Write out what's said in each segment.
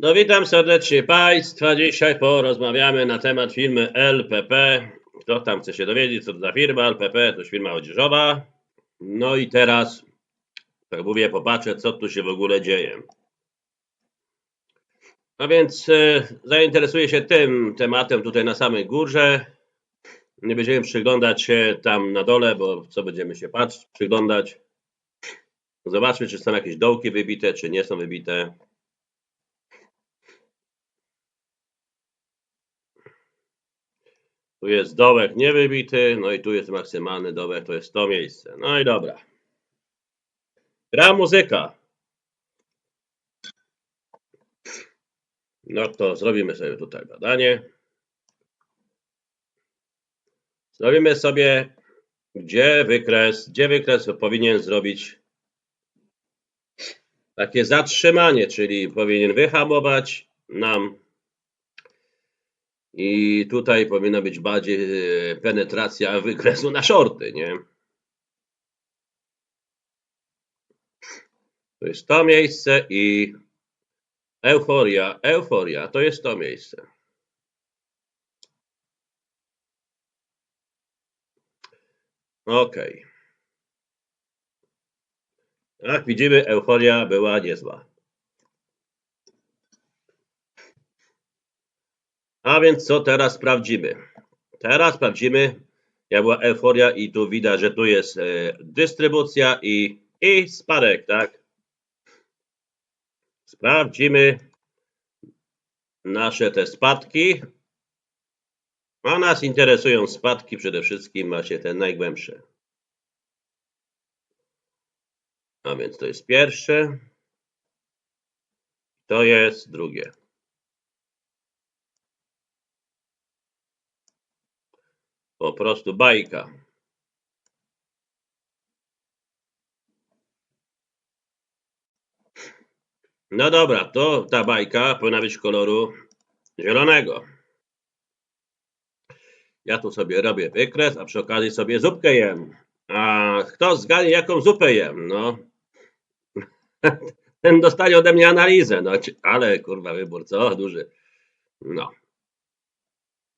No witam serdecznie Państwa. Dzisiaj porozmawiamy na temat firmy LPP. Kto tam chce się dowiedzieć, co to za firma? LPP to jest firma odzieżowa. No i teraz, tak mówię, popatrzę, co tu się w ogóle dzieje. A więc e, zainteresuję się tym tematem tutaj na samej górze. Nie będziemy przyglądać się tam na dole, bo co będziemy się patrzeć, przyglądać. Zobaczmy, czy są jakieś dołki wybite, czy nie są wybite. Tu jest dołek niewybity, no i tu jest maksymalny dołek, to jest to miejsce. No i dobra. Gra muzyka. No to zrobimy sobie tutaj badanie. Zrobimy sobie, gdzie wykres, gdzie wykres powinien zrobić takie zatrzymanie, czyli powinien wyhamować nam i tutaj powinna być bardziej e, penetracja wykresu na shorty, nie? To jest to miejsce i euforia, euforia, to jest to miejsce. Ok. Jak widzimy, euforia była niezła. A więc co teraz sprawdzimy? Teraz sprawdzimy, jak była euforia i tu widać, że tu jest e, dystrybucja i, i spadek, tak? Sprawdzimy nasze te spadki. A nas interesują spadki przede wszystkim, macie te najgłębsze. A więc to jest pierwsze. To jest drugie. Po prostu bajka. No dobra, to ta bajka powinna być koloru zielonego. Ja tu sobie robię wykres, a przy okazji sobie zupkę jem. A kto zgadnie, jaką zupę jem? No, ten dostanie ode mnie analizę. No, ale kurwa, wybór co? Duży. No.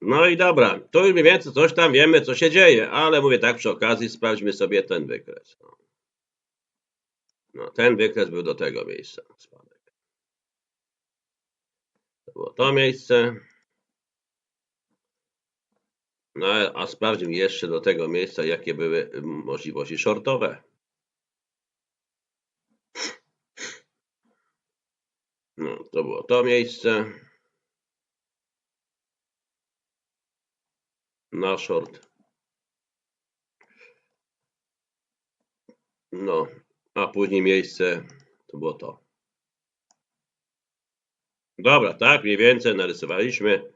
No i dobra, tu już mniej więcej coś tam wiemy, co się dzieje, ale mówię tak przy okazji, sprawdźmy sobie ten wykres. No, no ten wykres był do tego miejsca. Spadek. To było to miejsce. No a sprawdźmy jeszcze do tego miejsca, jakie były możliwości shortowe. No, to było to miejsce. Na short. No, a później miejsce to było to. Dobra, tak mniej więcej narysowaliśmy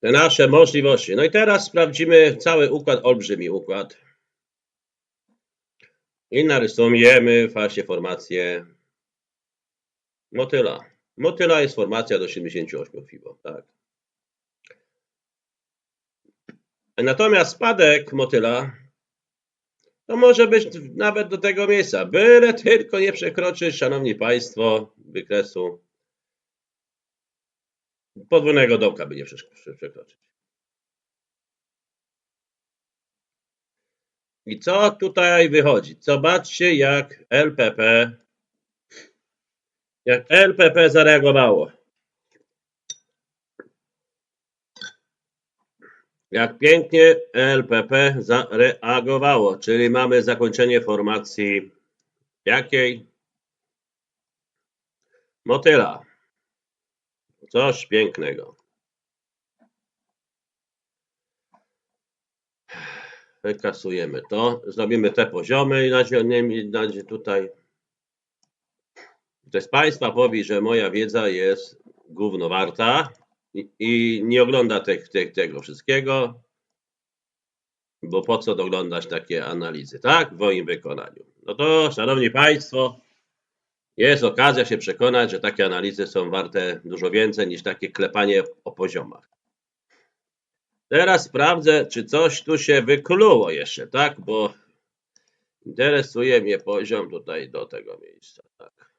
te nasze możliwości. No i teraz sprawdzimy cały układ, olbrzymi układ. I narysujemy właśnie formację motyla. Motyla jest formacja do 78 FIBO, tak. Natomiast spadek motyla to może być nawet do tego miejsca, byle tylko nie przekroczyć, szanowni państwo, wykresu podwójnego dołka by nie przekroczyć. I co tutaj wychodzi? Zobaczcie, jak LPP, jak LPP zareagowało. Jak pięknie LPP zareagowało, czyli mamy zakończenie formacji jakiej? Motyla. Coś pięknego. Wykasujemy to. Zrobimy te poziomy i nadzie tutaj. Ktoś z Państwa powie, że moja wiedza jest gówno i, nie ogląda te, te, tego wszystkiego, bo po co oglądać takie analizy, tak? W moim wykonaniu. No to, Szanowni Państwo, jest okazja się przekonać, że takie analizy są warte dużo więcej niż takie klepanie o poziomach. Teraz sprawdzę, czy coś tu się wykluło jeszcze, tak? Bo interesuje mnie poziom tutaj do tego miejsca, tak.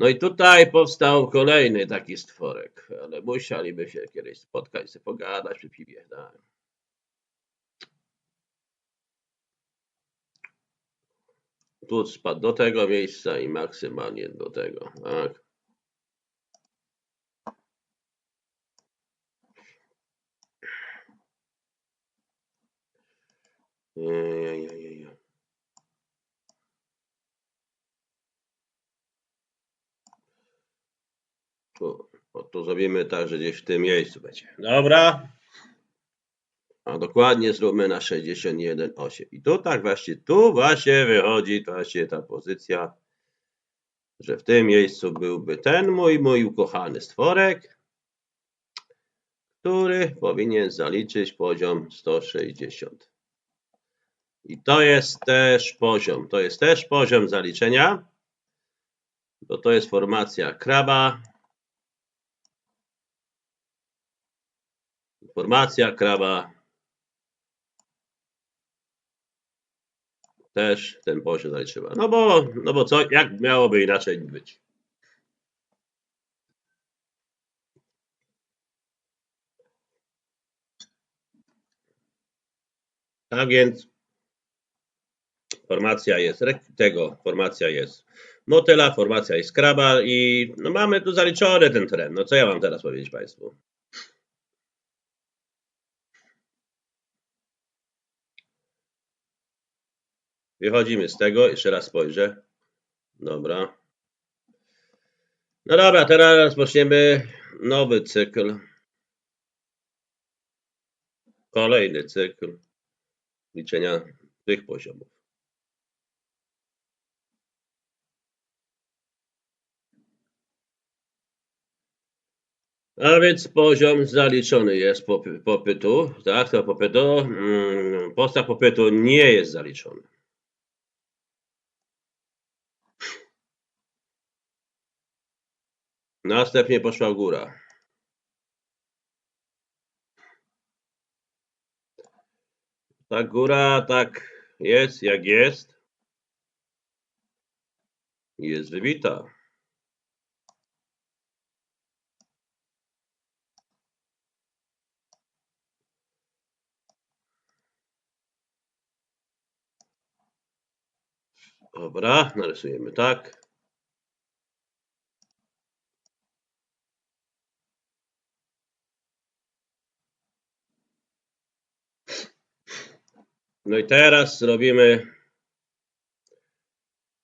No i tutaj powstał kolejny taki stworek, ale musieliby się kiedyś spotkać, sobie pogadać przy piwie. Tak. Tu spadł do tego miejsca i maksymalnie do tego. Tak. Ejejejej. Tu, o, tu zrobimy tak, że gdzieś w tym miejscu będzie. Dobra. A dokładnie zróbmy na 61,8. I tu tak właśnie, tu właśnie wychodzi właśnie ta pozycja, że w tym miejscu byłby ten mój, mój ukochany stworek, który powinien zaliczyć poziom 160. I to jest też poziom, to jest też poziom zaliczenia, bo to jest formacja kraba. Formacja kraba też ten poziom zaliczyła. No bo, no bo co, jak miałoby inaczej być? Tak więc formacja jest tego, formacja jest motyla, formacja jest kraba i no mamy tu zaliczony ten teren. No co ja mam teraz powiedzieć Państwu? Wychodzimy z tego, jeszcze raz spojrzę. Dobra. No dobra, teraz rozpoczniemy nowy cykl. Kolejny cykl liczenia tych poziomów. A więc poziom zaliczony jest popy- popytu, tak, to popytu. mm, Postaw popytu nie jest zaliczony. Następnie poszła góra. Ta góra tak jest jak jest. Jest wybita. Dobra, narysujemy tak. No i teraz zrobimy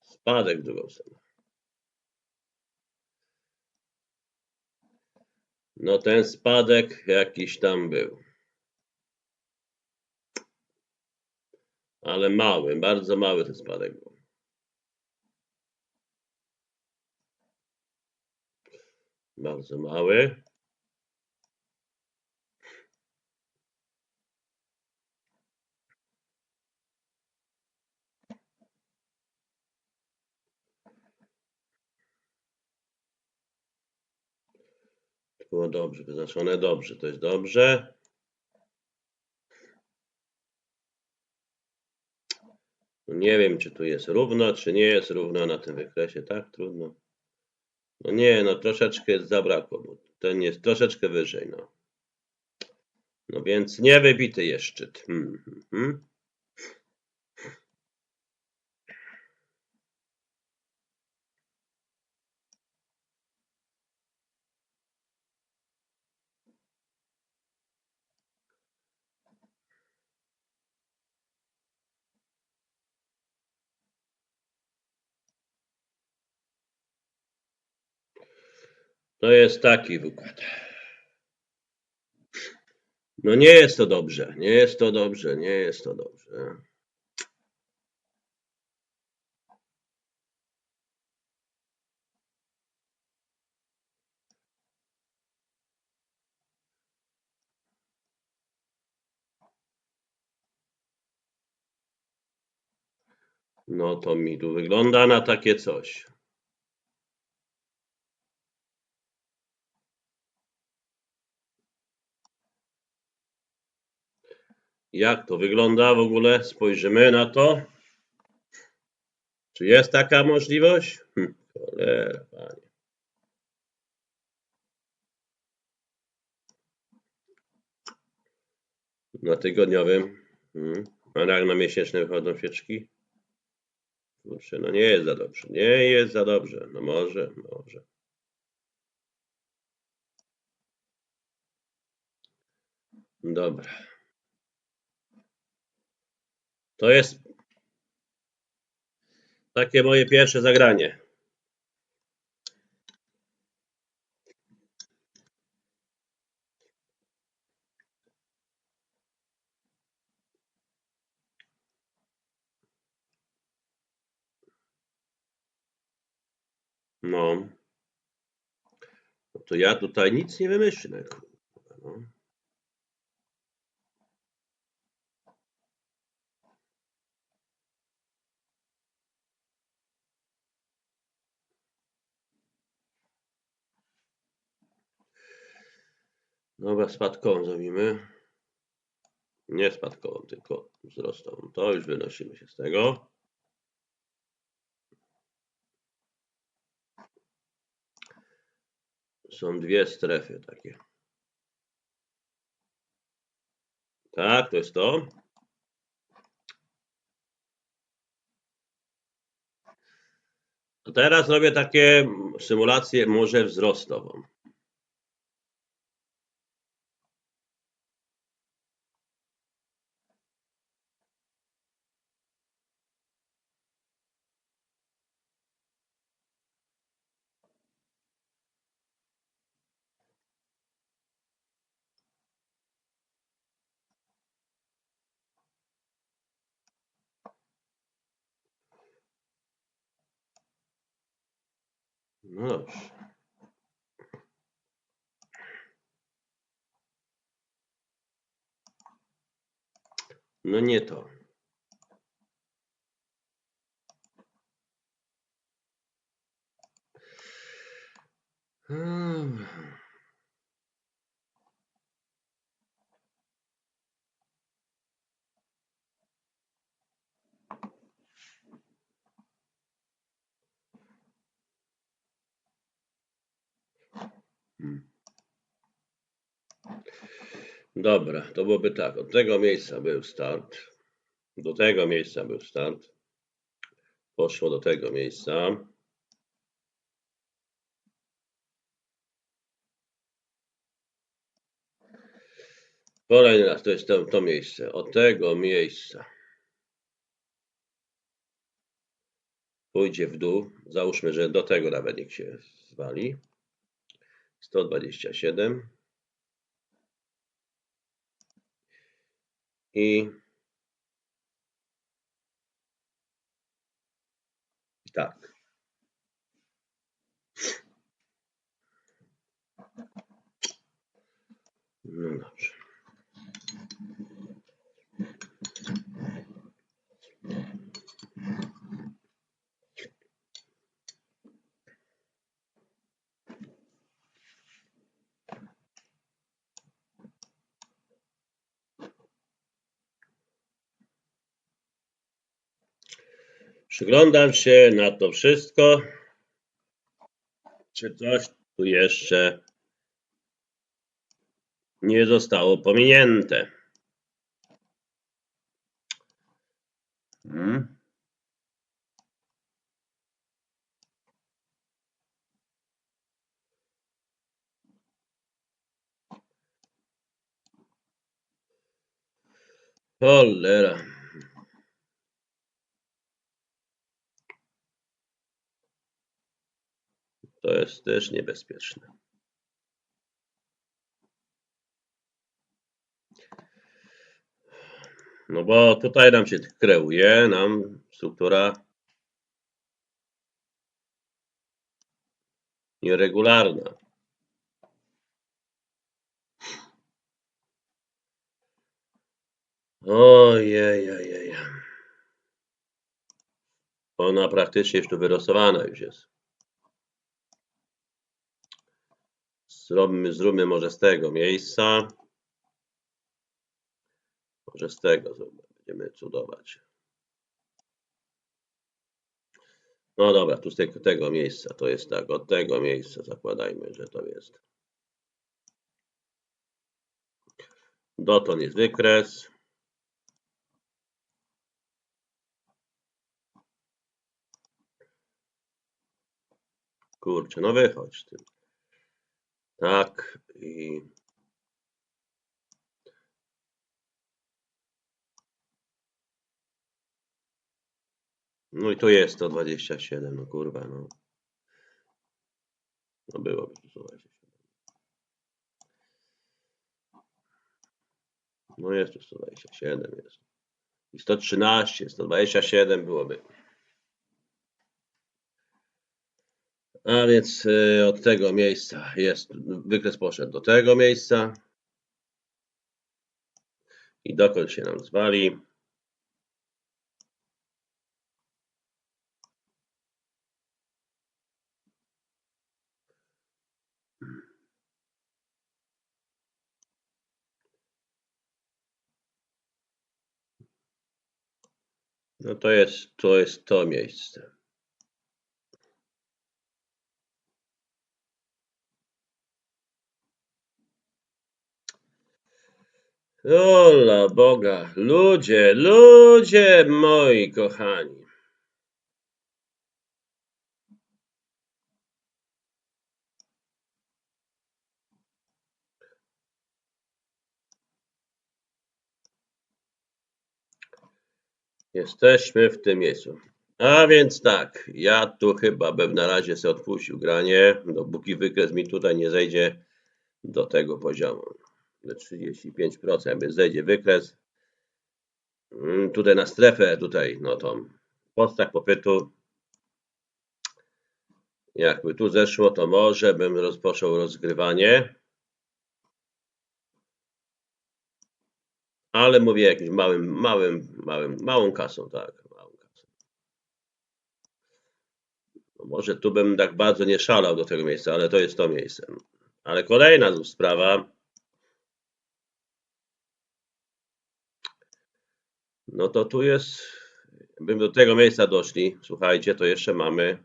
spadek w drugą stronę. No ten spadek jakiś tam był. Ale mały, bardzo mały ten spadek był. Bardzo mały. Było dobrze, wyznaczone dobrze, to jest dobrze. No nie wiem, czy tu jest równo, czy nie jest równo na tym wykresie, tak? Trudno. No nie, no troszeczkę zabrakło, bo ten jest troszeczkę wyżej, no. No więc nie wybity jest szczyt. Hmm, hmm, hmm. To jest taki układ. No nie jest to dobrze, nie jest to dobrze, nie jest to dobrze. No to mi tu wygląda na takie coś. jak to wygląda w ogóle. Spojrzymy na to. Czy jest taka możliwość? Hm, cholera, panie. Na tygodniowym. Hmm. A jak na miesięcznym wychodzą świeczki? Kurczę, no nie jest za dobrze. Nie jest za dobrze. No może, może. Dobra. To jest takie moje pierwsze zagranie. No. No to ja tutaj nic nie wymyślę. No. Dobra, spadkową zrobimy. Nie spadkową, tylko wzrostową. To już wynosimy się z tego. Są dwie strefy takie. Tak, to jest to. To teraz robię takie symulację może wzrostową. No dobrze. No nie to. Hmm. Hmm. Dobra, to byłoby tak. Od tego miejsca był start. Do tego miejsca był start. Poszło do tego miejsca. Kolejny raz to jest to, to miejsce. Od tego miejsca. Pójdzie w dół. Załóżmy, że do tego nawet niech się zwali. 127. I tak. No dobrze. Przyglądam się na to wszystko. Czy coś tu jeszcze nie zostało pominięte? Hmm? Cholera. To jest też niebezpieczne. No bo tutaj nam się kreuje nam struktura nieregularna. Ojej, ojej. Ona praktycznie już tu wyrosowana już jest. Zróbmy, zróbmy może z tego miejsca. Może z tego zróbmy. Będziemy cudować. No dobra, tu z tego, tego miejsca to jest tak. Od tego miejsca zakładajmy, że to jest. Dotąd jest wykres. Kurczę, no wychodź ty. Tak i no i tu jest 127, no kurwa, no. No byłoby tu 127. No jest tu 127 jest. I 113, 127 byłoby. A więc y, od tego miejsca jest, wykres poszedł do tego miejsca. I dokąd się nam zwali? No to jest, to jest to miejsce. Ola Boga, ludzie, ludzie moi kochani. Jesteśmy w tym miejscu. A więc tak, ja tu chyba bym na razie sobie odpuścił granie, dopóki wykres mi tutaj nie zejdzie do tego poziomu. Do 35%, jakby zejdzie wykres. mm, Tutaj na strefę, tutaj, no to podstaw popytu. Jakby tu zeszło, to może bym rozpoczął rozgrywanie. Ale mówię jakimś małym, małym, małym, małą kasą, tak, małą kasą. No może tu bym tak bardzo nie szalał do tego miejsca, ale to jest to miejsce. Ale kolejna sprawa. No to tu jest, bym do tego miejsca doszli, słuchajcie, to jeszcze mamy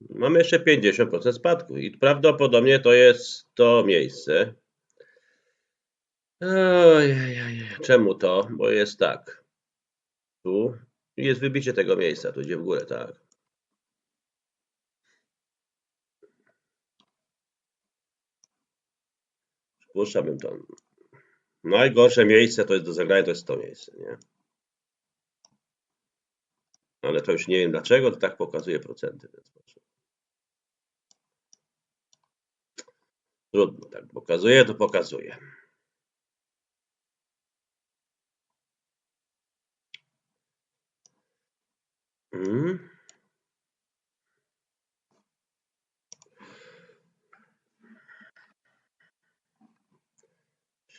Mamy jeszcze 50% spadku i prawdopodobnie to jest to miejsce. Ojej, czemu to? Bo jest tak. Tu jest wybicie tego miejsca, tu idzie w górę, tak. Spuszczałbym to. Najgorsze miejsce to jest do zagrania, to jest to miejsce, nie? Ale to już nie wiem dlaczego, to tak pokazuje procenty w ten sposób. Trudno, tak pokazuje, to pokazuje. Mm.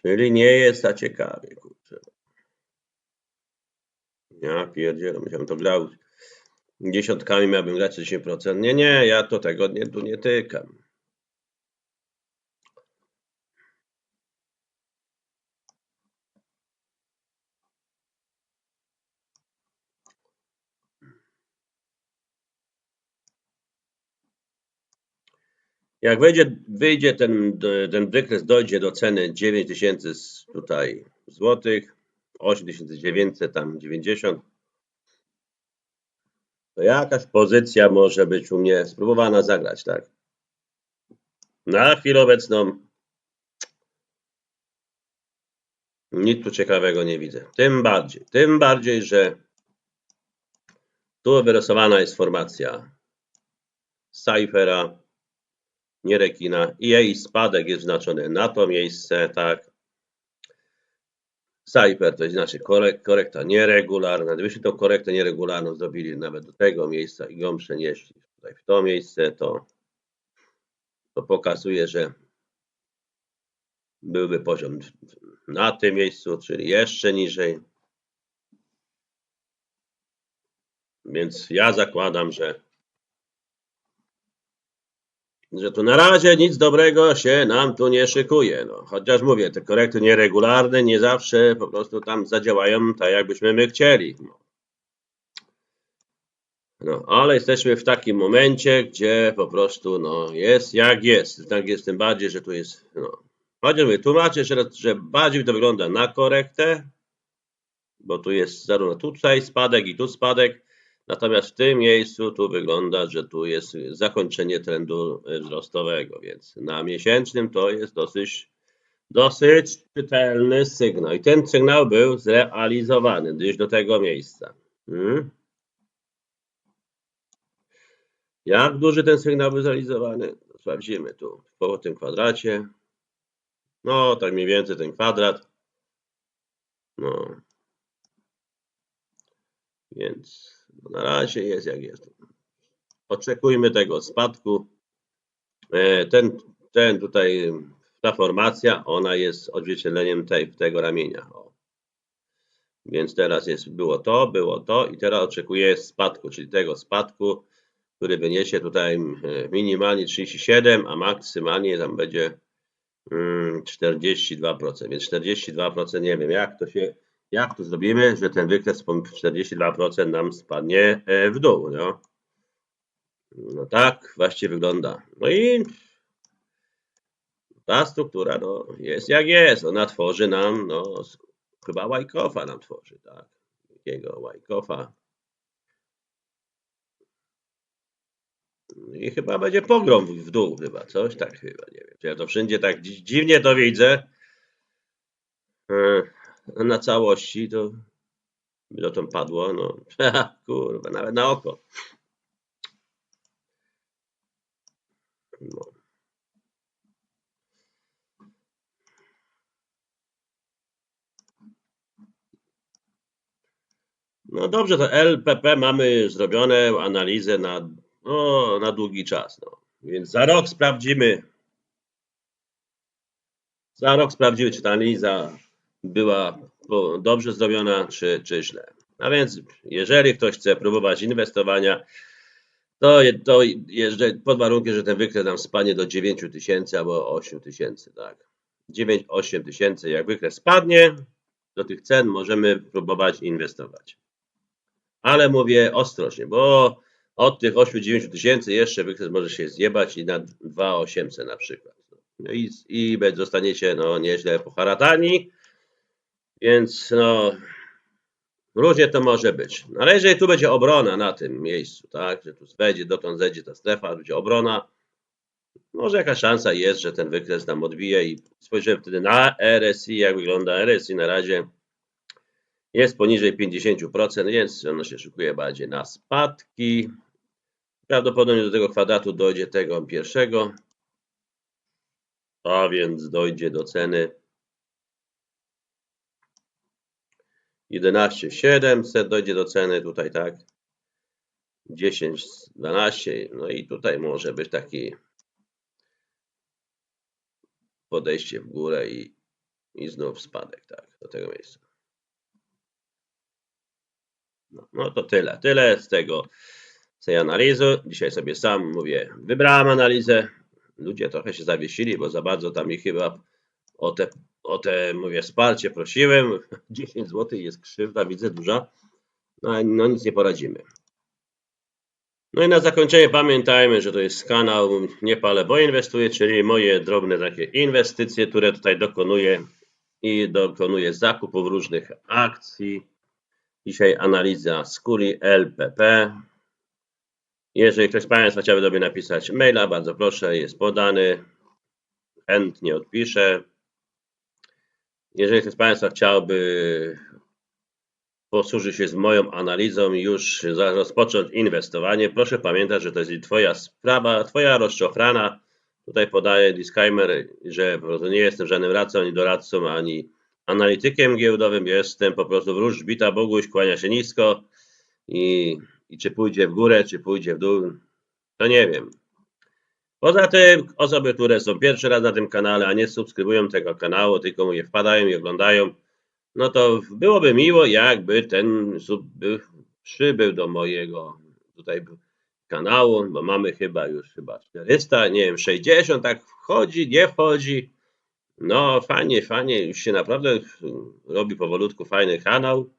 Czyli nie jest za ciekawie, kurczę. Ja pierdzielę, musiałem to grał. Dziesiątkami miałbym grać 10%. Nie, nie, ja to tego nie, tu nie tykam. Jak wyjdzie, wyjdzie ten, ten wykres, dojdzie do ceny 9000 z- tutaj złotych, 8900 tam 90, to jakaś pozycja może być u mnie spróbowana zagrać, tak? Na chwilę obecną nic tu ciekawego nie widzę. Tym bardziej, tym bardziej, że tu wyrysowana jest formacja Cyphera, nie rekina i jej spadek jest znaczony na to miejsce, tak. Cypher to znaczy korek, korekta nieregularna. Gdybyśmy tą korektę nieregularną zrobili nawet do tego miejsca i ją przenieśli tutaj w to miejsce, to, to pokazuje, że byłby poziom na tym miejscu, czyli jeszcze niżej. Więc ja zakładam, że że tu na razie nic dobrego się nam tu nie szykuje. No, chociaż mówię, te korekty nieregularne nie zawsze po prostu tam zadziałają tak, jakbyśmy my chcieli. No. No, ale jesteśmy w takim momencie, gdzie po prostu no, jest jak jest. Tak jest tym bardziej, że tu jest. No. Chociaż mówię, tłumaczę jeszcze raz, że bardziej to wygląda na korektę, bo tu jest zarówno tutaj spadek i tu spadek. Natomiast w tym miejscu tu wygląda, że tu jest zakończenie trendu e, wzrostowego, więc na miesięcznym to jest dosyć, dosyć czytelny sygnał. I ten sygnał był zrealizowany gdzieś do tego miejsca. Hmm? Jak duży ten sygnał był zrealizowany? Sprawdzimy tu po tym kwadracie. No, tak mniej więcej ten kwadrat. No. Więc na razie jest jak jest. Oczekujmy tego spadku. E, Ten, ten tutaj, ta formacja, ona jest odzwierciedleniem tej, tego ramienia. O. Więc teraz jest, było to, było to i teraz oczekuję spadku, czyli tego spadku, który wyniesie tutaj e, minimalnie 37, a maksymalnie tam będzie mm, 42%. Więc 42% nie wiem jak to się, jak to zrobimy, że ten wykres po 42% nam spadnie e, w dół. No, no tak właśnie wygląda. No i ta struktura no, jest jak jest. Ona tworzy nam, no, chyba Wyckofa nam tworzy, tak? Jakiego Wyckofa. I chyba będzie pogrom w dół chyba, coś tak chyba, nie wiem. Ja to wszędzie tak dzi- dziwnie to widzę. E, Na całości to by tam padło, no kurwa, nawet na oko. No. No dobrze, to LPP mamy zrobione analizę na, no, na długi czas. No. Więc za rok sprawdzimy. Za rok sprawdzimy, czy ta analiza była dobrze zrobiona, czy, czy źle. A więc, jeżeli ktoś chce próbować inwestowania, to, to pod warunkiem, że ten wykres nam spadnie do 9 tysięcy albo 8 tysięcy, tak. 9-8 tysięcy, jak wykres spadnie, do tych cen możemy próbować inwestować. Ale mówię ostrożnie, bo od tych 8-9 tysięcy jeszcze wykres może się zjebać i na 2-800 na przykład. No i, i zostaniecie no, nieźle poharatani, więc no, różnie to może być. Ale jeżeli tu będzie obrona na tym miejscu, tak, że tu wejdzie, dotąd zejdzie ta strefa, będzie obrona, może jakaś szansa jest, że ten wykres nam odbije i spojrzymy wtedy na RSI, jak wygląda RSI na razie jest poniżej 50%, więc ono się szykuje bardziej na spadki. Prawdopodobnie do tego kwadratu dojdzie tego pierwszego, a więc dojdzie do ceny 11700, dojdzie do ceny tutaj tak 10, 12, no i tutaj może być taki podejście w górę i, i znów spadek, tak, do tego miejsca. No, no to tyle, tyle z tego, z tej analizy. Dzisiaj sobie sam mówię, wybrałem analizę. Ludzie trochę się zawiesili, bo za bardzo tam ich chyba o te, o te mówię, wsparcie prosiłem. 10 zł jest krzywda, widzę duża. No, no nic nie poradzimy. No i na zakończenie pamiętajmy, że to jest kanał Nie palę, bo inwestuję, czyli moje drobne takie inwestycje, które tutaj dokonuję i dokonuję zakupów różnych akcji. Dzisiaj analiza skóry LPP. Jeżeli ktoś z Państwa chciałby do mnie napisać maila, bardzo proszę, jest podany. Chętnie odpiszę. Jeżeli ktoś z Państwa chciałby posłużyć się z moją analizą i już rozpocząć inwestowanie, proszę pamiętać, że to jest Twoja sprawa, Twoja rozczochrana. Tutaj podaję disclaimer, że po prostu nie jestem żadnym radcą, ani doradcą, ani analitykiem giełdowym. Jestem po prostu wróż bita Boguś, kłania się nisko i, i czy pójdzie w górę, czy pójdzie w dół, to nie wiem. Poza tym osoby, które są pierwszy raz na tym kanale, a nie subskrybują tego kanału, tylko mówię, wpadają i oglądają, no to byłoby miło, jakby ten sub był, przybył do mojego tutaj kanału, bo mamy chyba już chyba 400, nie wiem, 60, tak wchodzi, nie wchodzi. No fajnie, fajnie, już się naprawdę robi powolutku fajny kanał.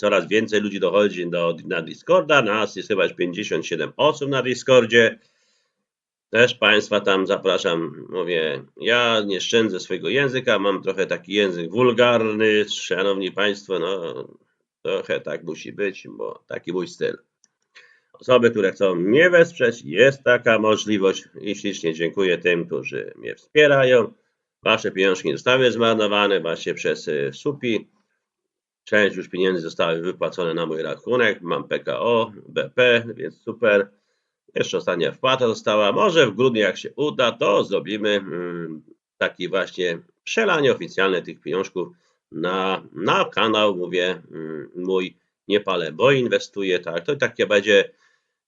Coraz więcej ludzi dochodzi do, na Discorda. Nas jest chyba już 57 osób na Discordzie. Też Państwa tam zapraszam. Mówię, ja nie szczędzę swojego języka, mam trochę taki język wulgarny. Szanowni Państwo, no trochę tak musi być, bo taki mój styl. Osoby, które chcą mnie wesprzeć, jest taka możliwość i ślicznie dziękuję tym, którzy mnie wspierają. Wasze pieniążki zostały zmarnowane właśnie przez y, SUPI. Część już pieniędzy zostały wypłacone na mój rachunek. Mam PKO, BP, więc super. Jeszcze ostatnia wpłata została. Może w grudniu, jak się uda, to zrobimy mm, taki właśnie przelanie oficjalne tych pieniążków na, na kanał, mówię, mm, mój nie palę, bo inwestuję, tak. To takie będzie,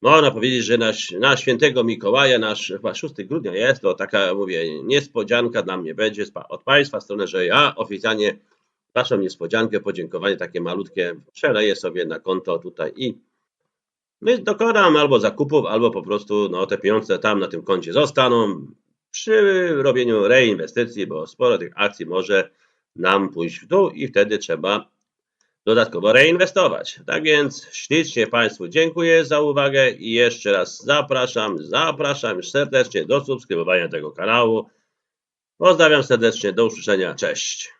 można powiedzieć, że na, na świętego Mikołaja, nasz chyba 6 grudnia jest, to taka, mówię, niespodzianka dla mnie będzie od Państwa strony, że ja oficjalnie Waszą niespodziankę, podziękowanie takie malutkie przeleję sobie na konto tutaj i no dokonam albo zakupów, albo po prostu no, te pieniądze tam na tym koncie zostaną przy robieniu reinwestycji, bo sporo tych akcji może nam pójść w dół i wtedy trzeba dodatkowo reinwestować. Tak więc ślicznie Państwu dziękuję za uwagę i jeszcze raz zapraszam, zapraszam serdecznie do subskrybowania tego kanału. Pozdrawiam serdecznie, do usłyszenia, cześć.